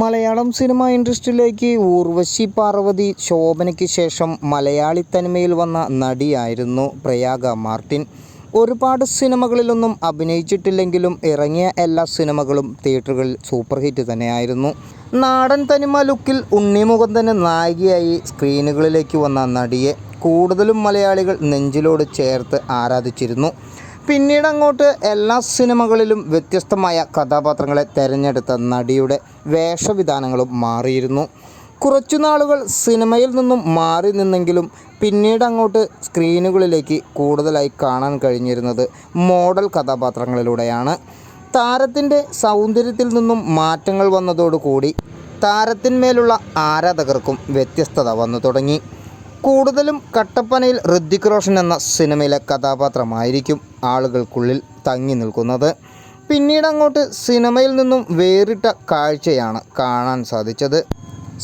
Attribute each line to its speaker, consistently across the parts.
Speaker 1: Malayalam cinema ഇൻഡസ്ട്രിയിലേക്ക് ഊർവശി പാർവതി ശോഭനയ്ക്ക് ശേഷം മലയാളി തനിമയിൽ വന്ന നടിയായിരുന്നു പ്രയാഗ മാർട്ടിൻ. ഒരുപാട് സിനിമകളിലൊന്നും അഭിനയിച്ചിട്ടില്ലെങ്കിലും ഇറങ്ങിയ എല്ലാ സിനിമകളും തിയേറ്ററുകളിൽ സൂപ്പർ ഹിറ്റ് തന്നെയായിരുന്നു. നാടൻ തനിമ ലുക്കിൽ ഉണ്ണിമുഖന്തന് നായികയായി സ്ക്രീനുകളിലേക്ക് വന്ന നടിയെ കൂടുതലും മലയാളികൾ നെഞ്ചിലോട് ചേർത്ത് ആരാധിച്ചിരുന്നു. പിന്നീട് അങ്ങോട്ട് എല്ലാ സിനിമകളിലും വ്യത്യസ്തമായ കഥാപാത്രങ്ങളെ തിരഞ്ഞെടുത്ത നടിയുടെ വേഷവിധാനങ്ങളും മാറിയിരുന്നു. കുറച്ചു നാളുകൾ സിനിമയിൽ നിന്നും മാറി നിന്നെങ്കിലും പിന്നീട് അങ്ങോട്ട് സ്ക്രീനുകളിലേക്ക് കൂടുതലായി കാണാൻ കഴിഞ്ഞിരുന്നത് മോഡൽ കഥാപാത്രങ്ങളിലൂടെയാണ്. താരത്തിന്റെ സൗന്ദര്യത്തിൽ നിന്നും മാറ്റങ്ങൾ വന്നതോടുകൂടി താരത്തിന്മേലുള്ള ആരാധകർക്കും വ്യത്യസ്തത വന്നു തുടങ്ങി. കൂടുതലും കട്ടപ്പനയിൽ ഋത്വിക് റോഷൻ എന്ന സിനിമയിലെ കഥാപാത്രമായിരിക്കും ആളുകൾക്കുള്ളിൽ തങ്ങി നിൽക്കുന്നത്. പിന്നീട് അങ്ങോട്ട് സിനിമയിൽ നിന്നും വേറിട്ട കാഴ്ചയാണ് കാണാൻ സാധിച്ചത്.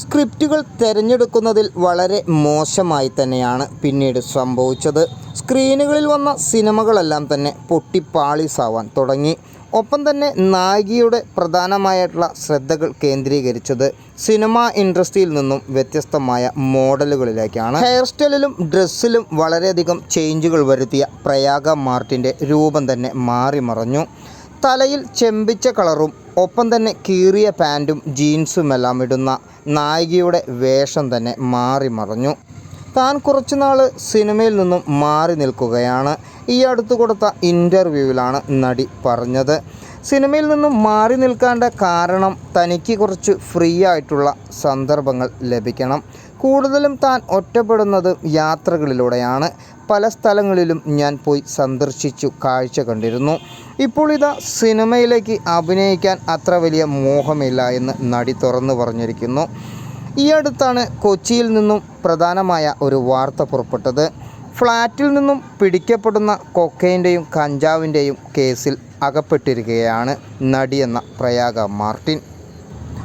Speaker 1: സ്ക്രിപ്റ്റുകൾ തിരഞ്ഞെടുക്കുന്നതിൽ വളരെ മോശമായി തന്നെയാണ് പിന്നീട് സംഭവിച്ചത്. സ്ക്രീനുകളിൽ വന്ന സിനിമകളെല്ലാം തന്നെ പൊട്ടിപ്പാളീസാവാൻ തുടങ്ങി. ഒപ്പം തന്നെ നായികയുടെ പ്രധാനമായിട്ടുള്ള ശ്രദ്ധകൾ കേന്ദ്രീകരിച്ചത് സിനിമാ ഇൻഡസ്ട്രിയിൽ നിന്നും വ്യത്യസ്തമായ മോഡലുകളിലേക്കാണ്. ഹെയർ സ്റ്റൈലിലും ഡ്രസ്സിലും വളരെയധികം ചേഞ്ചുകൾ വരുത്തിയ പ്രയാഗ മാർട്ടിന്റെ രൂപം തന്നെ മാറി മറഞ്ഞു തലയിൽ ചെമ്പിച്ച കളറും ഒപ്പം തന്നെ കീറിയ പാന്റും ജീൻസുമെല്ലാം ഇടുന്ന നായികയുടെ വേഷം തന്നെ മാറി മറഞ്ഞു. താൻ കുറച്ചുനാൾ സിനിമയിൽ നിന്നും മാറി നിൽക്കുകയാണ്. ഈ അടുത്ത് കൊടുത്ത ഇന്റർവ്യൂവിലാണ് നടി പറഞ്ഞത്. സിനിമയിൽ നിന്നും മാറി നിൽക്കേണ്ട കാരണം തനിക്ക് കുറച്ച് ഫ്രീ ആയിട്ടുള്ള സന്ദർഭങ്ങൾ ലഭിക്കണം. കൂടുതലും താൻ ഒറ്റപ്പെടുന്നത് യാത്രകളിലൂടെയാണ്. പല സ്ഥലങ്ങളിലും ഞാൻ പോയി സന്ദർശിച്ചു കാഴ്ച കണ്ടിരുന്നു. ഇപ്പോൾ ഇതാ സിനിമയിലേക്ക് അഭിനയിക്കാൻ അത്ര വലിയ മോഹമില്ല എന്ന് നടി തുറന്നു പറഞ്ഞിരിക്കുന്നു. ഈ അടുത്താണ് കൊച്ചിയിൽ നിന്നും പ്രധാനമായ ഒരു വാർത്ത പുറപ്പെട്ടത്. ഫ്ലാറ്റിൽ നിന്നും പിടിക്കപ്പെടുന്ന കൊക്കൈന്റെയും കഞ്ചാവിന്റെയും കേസിൽ അകപ്പെട്ടിരിക്കുകയാണ് നടിയെന്ന പ്രയാഗ മാർട്ടിൻ.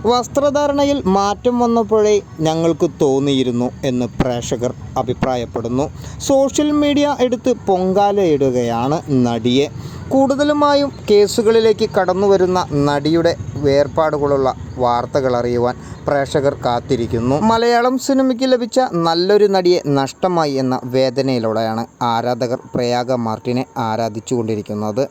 Speaker 1: വസ്ത്രധാരണയിൽ മാറ്റം വന്നപ്പോഴേ ഞങ്ങൾക്ക് തോന്നിയിരുന്നു എന്ന് പ്രേക്ഷകർ അഭിപ്രായപ്പെടുന്നു. സോഷ്യൽ മീഡിയ എടുത്ത് പൊങ്കാലയിടുകയാണ് നടിയെ. കൂടുതലുമായും കേസുകളിലേക്ക് കടന്നു വരുന്ന നടിയുടെ വേർപാടുകളുള്ള വാർത്തകൾ അറിയുവാൻ പ്രേക്ഷകർ കാത്തിരിക്കുന്നു. മലയാളം സിനിമയ്ക്ക് ലഭിച്ച നല്ലൊരു നടിയെ നഷ്ടമായി എന്ന വേദനയിലൂടെയാണ് ആരാധകർ പ്രയാഗ മാർട്ടിനെ ആരാധിച്ചുകൊണ്ടിരിക്കുന്നത്.